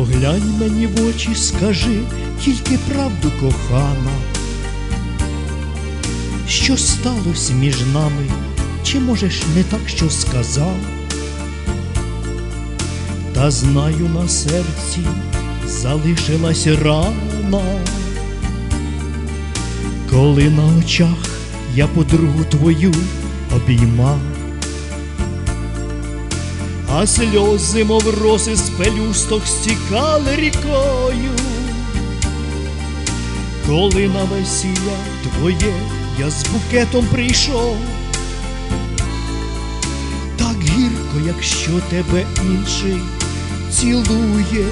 Поглянь мені в очі, скажи тільки правду кохана. Що сталося між нами, чи можеш не так, що сказав? Та знаю на серці залишилась рана, коли на очах я подругу твою обіймав, а сльози, мов роси з пелюсток стікали рікою, коли на весілля твоє я з букетом прийшов. Так гірко, якщо тебе інший цілує,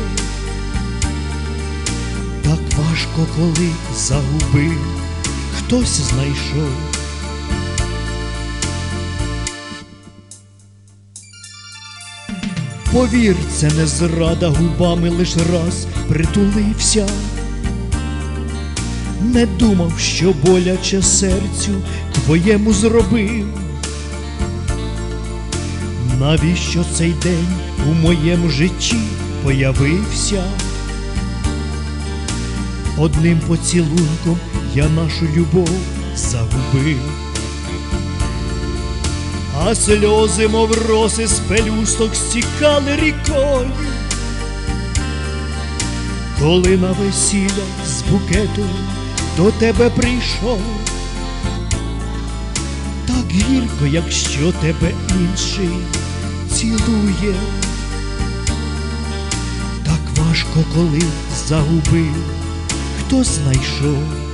так важко, коли загубив, хтось знайшов. Повір, це не зрада губами лиш раз притулився. Не думав, що боляче серцю твоєму зробив. Навіщо цей день у моєму житті появився? Одним поцілунком я нашу любов загубив, а сльози, мов роси з пелюсток стікали рікою, коли на весілля з букетом до тебе прийшов. Так гірко, якщо тебе інший цілує, так важко, коли загубив, хто знайшов.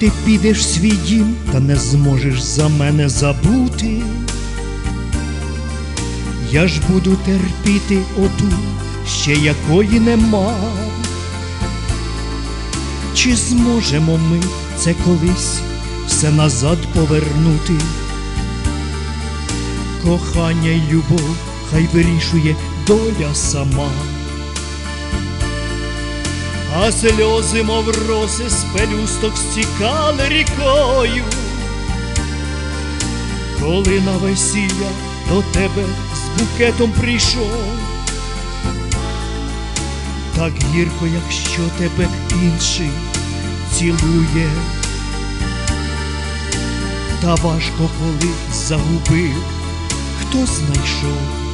Ти підеш свій дім, та не зможеш за мене забути. Я ж буду терпіти оту, ще якої нема. Чи зможемо ми це колись все назад повернути? Кохання й любов хай вирішує доля сама. А сльози, мов роси з пелюсток стікали рікою, коли на весілля до тебе з букетом прийшов, так гірко, якщо тебе інший цілує, та важко, коли загубив, хто знайшов.